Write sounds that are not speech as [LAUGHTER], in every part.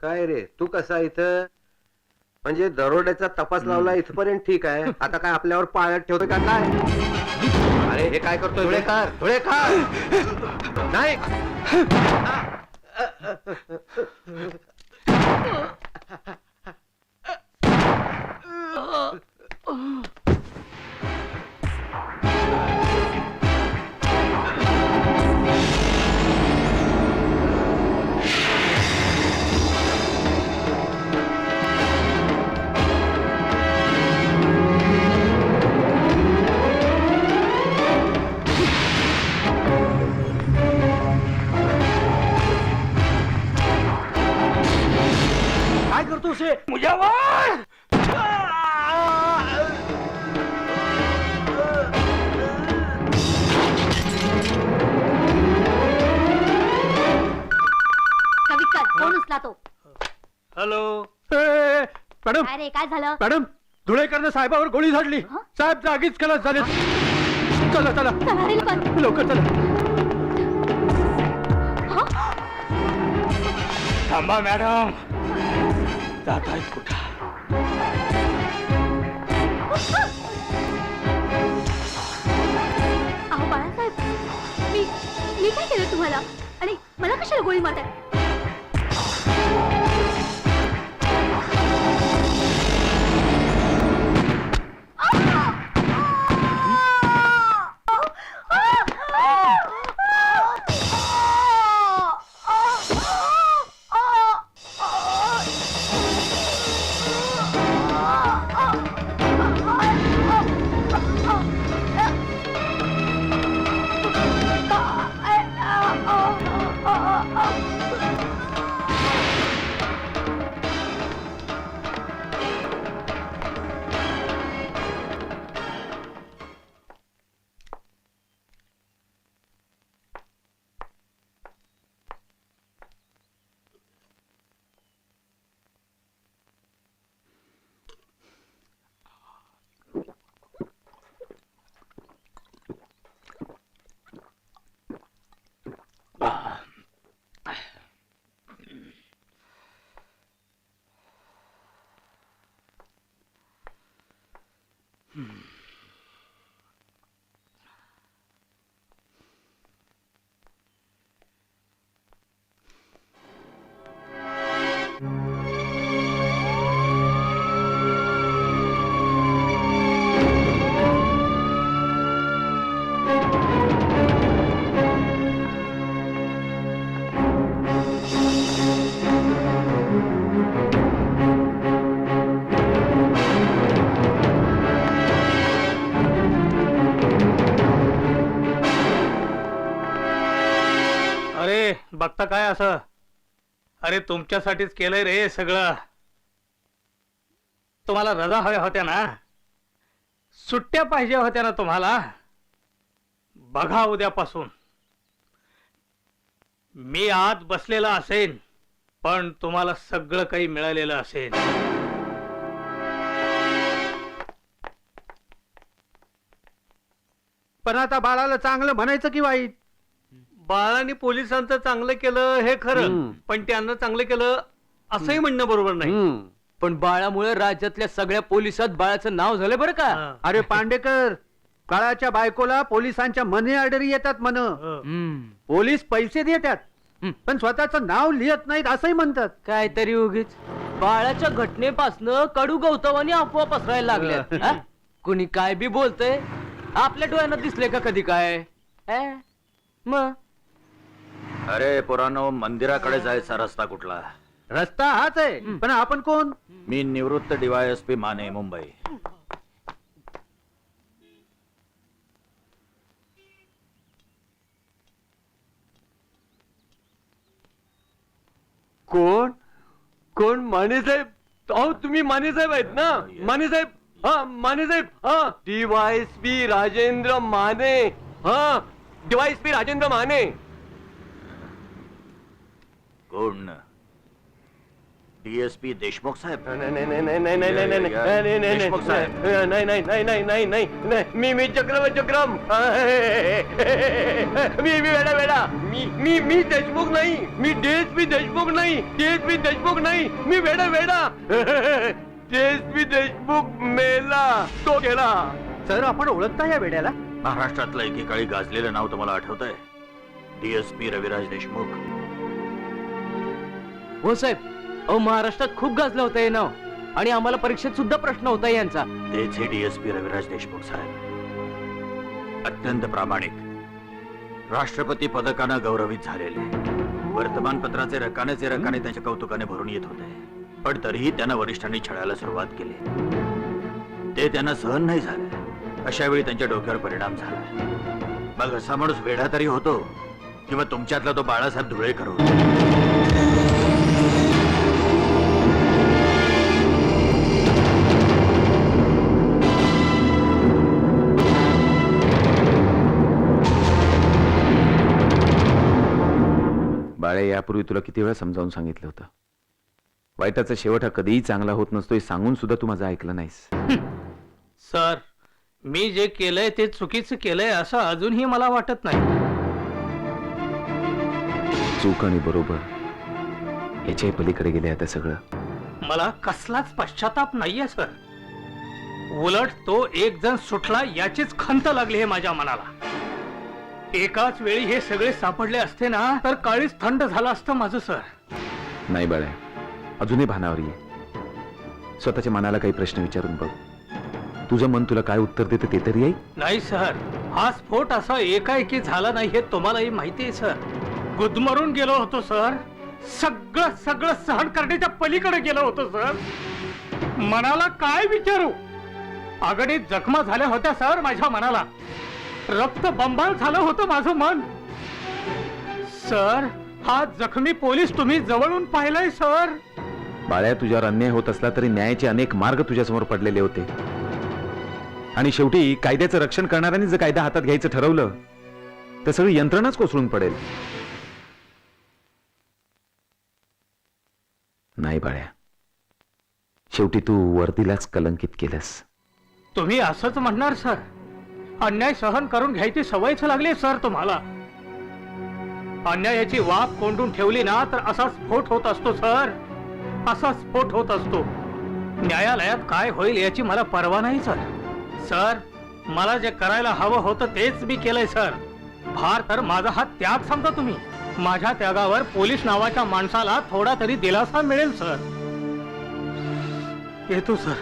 काय रे? तू कसा इथं? म्हणजे दरोड्याचा तपास लावला इथपर्यंत ठीक आहे. आता काय आपल्यावर पाळत ठेवतो का काय? अरे हे काय करतोय धुळेकर! धुळेकर! नाही. [LAUGHS] कविकर फोन उचला तो हॅलो. मॅडम. काय रे काय झालं? मॅडम धुळेकरनं साहेबावर गोळी झाडली. हं? साहेब जागीच कलस झाले. चला चला. चला रे लवकर. लवकर चला. हं? थांबा मॅडम. जात आहेत कुठं? अहो बाळासाहेब मी मी काय केलं तुम्हाला? आणि मला कशाला गोळी मारताय? काय असं? अरे तुमच्यासाठीच केलंय रे सगळं. तुम्हाला रजा हव्या होत्या ना? सुट्ट्या पाहिजे होत्या ना तुम्हाला? बघा उद्यापासून. मी आत बसलेला असेन पण तुम्हाला सगळं काही मिळालेलं असेल. पण आता बाळाला चांगलं म्हणायचं की वाईट? बाळाने पोलिसांचं चांगलं केलं हे खरं हम्म. पण त्यांना चांगलं केलं असंही म्हणणं बरोबर नाही हम्म. पण बाळामुळे राज्यातल्या सगळ्या पोलिसात बाळाचं नाव झालं बरं का हा. अरे पांडेकर बाळाच्या बायकोला पोलिसांच्या मनी ऑर्डरी येतात म्हण हं. हम्म. पोलीस पैसे देतात हं. पण स्वतःचं नाव लिहत नाहीत असंही म्हणतात काहीतरी उगीच बाळाच्या घटनेपासनं कडू गौतमानी अफवा पसरायला लागल्या हा? कुणी काय बी बोलतय आपल्या डोळ्यांना दिसले का कधी काय अं? मग अरे पोरानो मंदिराकडे जायचा रस्ता कुठला? रस्ता हाच आहे. पण आपण कोण? मी निवृत्त डीवायएसपी माने मुंबई. कोण? कोण? माने साहेब. अहो तुम्ही माने साहेब आहेत ना? माने साहेब. हा माने साहेब. हा. डीवायएसपी राजेंद्र माने. हा. डीवायएसपी राजेंद्र माने. कोण डीएसपी देशमुख साहेब नाही नाही नाही नाही नाही नाही नाही नाही या- नाही नाही नाही देशमुख साहेब. नाही नाही नाही नाही नाही नाही नाही नाही मी मी चक्रम चक्रम मी मी वेडा वेडा मी मी मी देशमुख नाही मी डीएसपी देशमुख नाही डीएसपी देशमुख नाही मी वेडा वेडा डीएसपी देशमुख मेला तो गेला सर आपण ओळखता या वेड्याला महाराष्ट्रातलं एकेकाळी गाजलेलं नाव तुम्हाला आठवत आहे डीएसपी रविराज देशमुख हो साहेब अहो महाराष्ट्रात खूप गाजलं होतं हे नाव. आणि आम्हाला परीक्षेत सुद्धा प्रश्न होता यांचा. तेच हे डीएसपी रविराज देशमुख साहेब. अत्यंत प्रामाणिक. राष्ट्रपती पदकानं गौरवित झालेले. वर्तमानपत्राचे रकानेचे रकाने त्यांच्या कौतुकाने भरून येत होते. पण तरीही त्यांना वरिष्ठांनी छळायला सुरुवात केली. ते त्यांना सहन नाही झालं. अशा वेळी त्यांच्या डोक्यावर परिणाम झाला. मग असा माणूस वेढा तरी होतो? किंवा तुमच्यातला तो बाळासाहेब धुळेकर होतो बाळे यापूर्वी तुला किती वेळा समजावून सांगितलं होतं? वाईटाचा शेवट हा कधीही चांगला होत नसतो हे सांगून सुद्धा तू माझं ऐकलं नाहीस. सर मी जे केलंय ते चुकीचं केलंय असं अजूनही मला वाटत नाही. चूक आणि बरोबर याच्याही पलीकडे गेले आता सगळं. मला कसलाच पश्चाताप नाहीये सर. उलट तो एक जण सुटला याचीच खंत लागली आहे माझ्या मनाला. एकाच वेळी हे सगळे सापडले असते ना तर काळीच थंड झालं असतं माझं सर. नाही बाळ्या अजूनही भानावर ये. स्वतःच्या मनाला काही प्रश्न विचारून बघ. तुझं मन तुला काय उत्तर देतं ते तरी येईल नाही सर. हा स्फोट असा एकाएकी झाला नाही हे तुम्हालाही माहिती आहे सर. गुदमरून गेलो होतो सर. सगळं सगळं सहन करण्याच्या पलीकडे गेलो होतो सर. मनाला काय विचारू? अगणित जखमा झाल्या होत्या सर माझ्या मनाला. रक्त बंबाळ झालं होतं माझं मन. सर हा जखमी पोलीस तुम्ही जवळून पाहिलाय सर. बाळ्या तुझ्यावर अन्याय होत असला तरी न्यायाचे अनेक मार्ग तुझ्यासमोर पडलेले होते. आणि शेवटी कायद्याचं रक्षण करणाऱ्यांनी जर कायदा हातात घ्यायचं ठरवलं तर सगळी यंत्रणाच कोसळून पडेल. नाही बाळ्या. शेवटी तू वर्दीलाच कलंकित केलंस. तुम्ही असंच म्हणणार सर. अन्याय सहन करून घ्यायची सवयच लागली सर तुम्हाला. अन्यायाची वाफ कोंडून ठेवली ना तर असा स्फोट होत असतो सर. असा स्फोट होत असतो. न्यायालयात काय होईल याची मला पर्वा नाही सर. सर मला जे करायला हवं होतं तेच मी केलंय सर. फार तर माझा हा त्याग समजा तुम्ही. माझ्या त्यागावर पोलीस नावाच्या माणसाला थोडा तरी दिलासा मिळेल सर. येतो सर.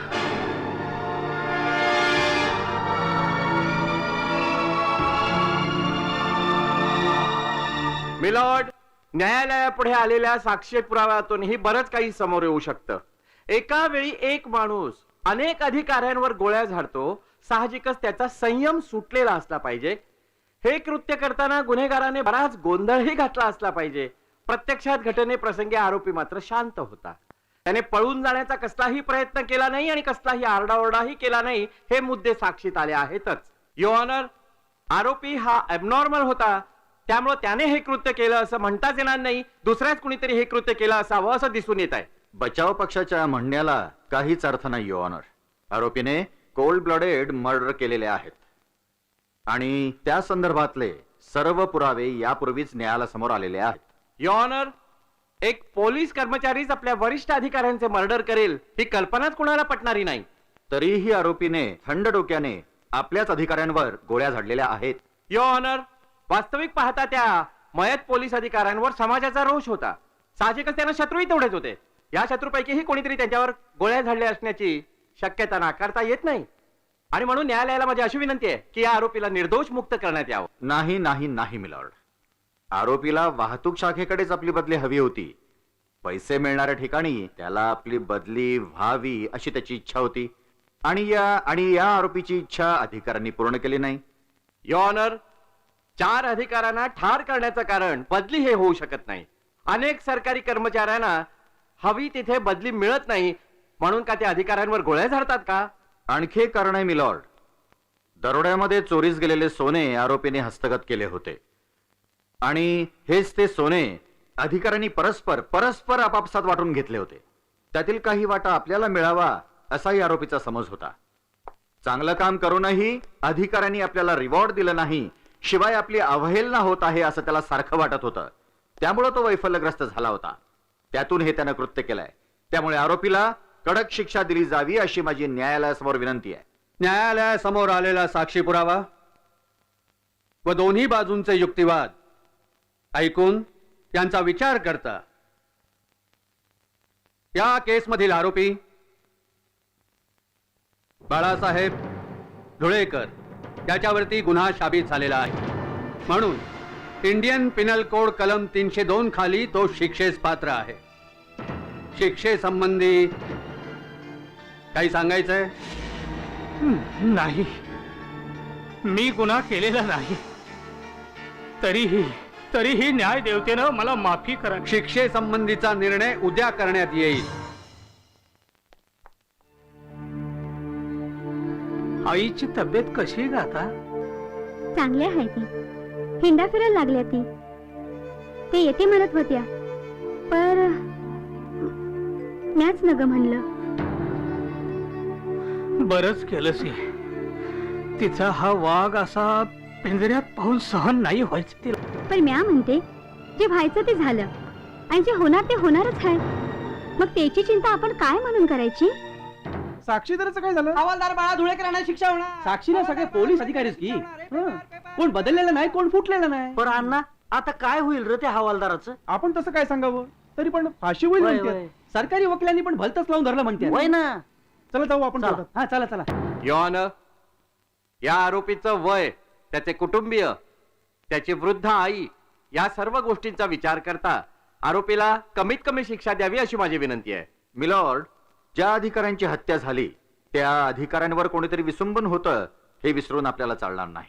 मिलॉर्ड न्यायालयापुढे आलेल्या साक्षी पुराव्यातूनही बरंच काही समोर येऊ शकतं. एका वेळी एक माणूस अनेक अधिकाऱ्यांवर गोळ्या झाडतो साहजिकच त्याचा संयम सुटलेला असला पाहिजे. हे कृत्य करताना गुन्हेगाराने बराच गोंधळही घातला असला पाहिजे. प्रत्यक्षात घटनेप्रसंगी आरोपी मात्र शांत होता. त्याने पळून जाण्याचा कसलाही प्रयत्न केला नाही आणि कसलाही आरडाओरडाही केला नाही हे मुद्दे साक्षीत आले आहेतच. यो ऑनर आरोपी हा एबनॉर्मल होता. त्यामुळे त्याने हे कृत्य केलं असं म्हणताच येणार नाही. दुसऱ्याच कुणीतरी हे कृत्य केलं असावं असं दिसून येत आहे. बचाव पक्षाच्या म्हणण्याला काहीच अर्थ नाही यो ऑनर आरोपीने कोल्ड ब्लडेड मर्डर केलेले आहेत. आणि त्या संदर्भातले सर्व पुरावे यापूर्वीच न्यायालयासमोर आलेले आहेत. यो ऑनर एक पोलीस कर्मचारीच आपल्या वरिष्ठ अधिकाऱ्यांचे मर्डर करेल ही कल्पनाच कुणाला पटणारी नाही. तरीही आरोपीने थंड डोक्याने आपल्याच अधिकाऱ्यांवर गोळ्या झाडलेल्या आहेत. यो ऑनर वास्तविक पाहता त्या मयत पोलीस अधिकाऱ्यांवर समाजाचा रोष होता. साहजिकच त्यांना शत्रूही तेवढेच होते. या शत्रूपैकीही कोणीतरी त्यांच्यावर गोळ्या झाडल्या असण्याची शक्यता नाकारता येत नाही. आणि म्हणून न्यायालयाला माझी अशी विनंती आहे की या आरोपीला निर्दोष मुक्त करण्यात यावं. नाही नाही नाही मिलॉर्ड. आरोपीला वाहतूक शाखेकडेच आपली बदली हवी होती. पैसे मिळणाऱ्या ठिकाणी त्याला आपली बदली व्हावी अशी त्याची इच्छा होती. आणि या आणि या आरोपीची इच्छा अधिकाऱ्यांनी पूर्ण केली नाही. यो ऑनर चार अधिकाऱ्यांना ठार करण्याचं कारण बदली हे होऊ शकत नाही. अनेक सरकारी कर्मचाऱ्यांना हवी तिथे बदली मिळत नाही. म्हणून का त्या अधिकाऱ्यांवर गोळ्या झाडतात का? आणखी एक कारण आहे मिलॉर्ड. दरोड्यामध्ये चोरीस गेलेले सोने आरोपीने हस्तगत केले होते. आणि हेच ते सोने अधिकाऱ्यांनी परस्पर परस्पर आपापसात वाटून घेतले होते. त्यातील काही वाटा आपल्याला मिळावा असाही आरोपीचा समज होता. चांगलं काम करूनही अधिकाऱ्यांनी आपल्याला रिवॉर्ड दिलं नाही शिवाय आपली अवहेलना होत आहे असं त्याला सारखं वाटत होतं. त्यामुळे तो वैफल्यग्रस्त झाला होता. त्यातून हे त्यानं कृत्य केलंय. त्यामुळे आरोपीला कडक शिक्षा दिली जावी अशी माझी न्यायालयासमोर विनंती आहे. न्यायालयासमोर आलेला साक्षी पुरावा व दोन्ही बाजूंचे युक्तिवाद ऐकून त्यांचा विचार करता या केसमधील आरोपी बाळासाहेब धुळेकर. त्याच्यावरती गुन्हा शाबित झालेला आहे. म्हणून इंडियन पिनल कोड कलम तीनशे दोन खाली तो शिक्षेस पात्र आहे. शिक्षेसंबंधी काही सांगायचंय? नाही. मी गुन्हा केलेला नाही. तरीही तरीही न्याय देवतेनं मला माफी करा. शिक्षेसंबंधीचा निर्णय उद्या करण्यात येईल. आईची तब्येत कशी आहे ग आता? चांगली आहे ती. हिंडा फिरायला लागल्या ती. ते येते म्हणत होत्या. पर मॅच न ग म्हणलं. बरंच केलंस. तिचा हा वाघ असा पिंजऱ्यात पाहून सहन नाही व्हायचं तिला. पण म्या म्हणते जे व्हायचं ते झालं. आणि जे होणार ते होणारच आहे. मग त्याची चिंता आपण काय म्हणून करायची? साक्षीदाराचं काय झालं? हवालदार बाळा धुळेकरांना शिक्षा होणार. साक्षीला सगळे पोलीस अधिकारीच की? हं. कोण बदललेलं नाही कोण फुटलेलं नाही. पण अण्णा आता काय होईल रे त्या हवालदाराचं? आपण तसं काय सांगावं? तरी पण फाशी होईल वय. सरकारी वकिलांनी पण भलतच लावून धरलं म्हणते. वय ना. चला जाऊ आपण चला. कोर्टात. हा चला चला. यॉन या आरोपीचं वय त्याचे कुटुंबीय त्याची वृद्ध आई या सर्व गोष्टींचा विचार करता आरोपीला कमीत कमी शिक्षा द्यावी अशी माझी विनंती आहे. मिलॉर्ड ज्या अधिकाऱ्यांची हत्या झाली त्या अधिकाऱ्यांवर कोणीतरी विसंबन होतं हे विसरून आपल्याला चालणार नाही.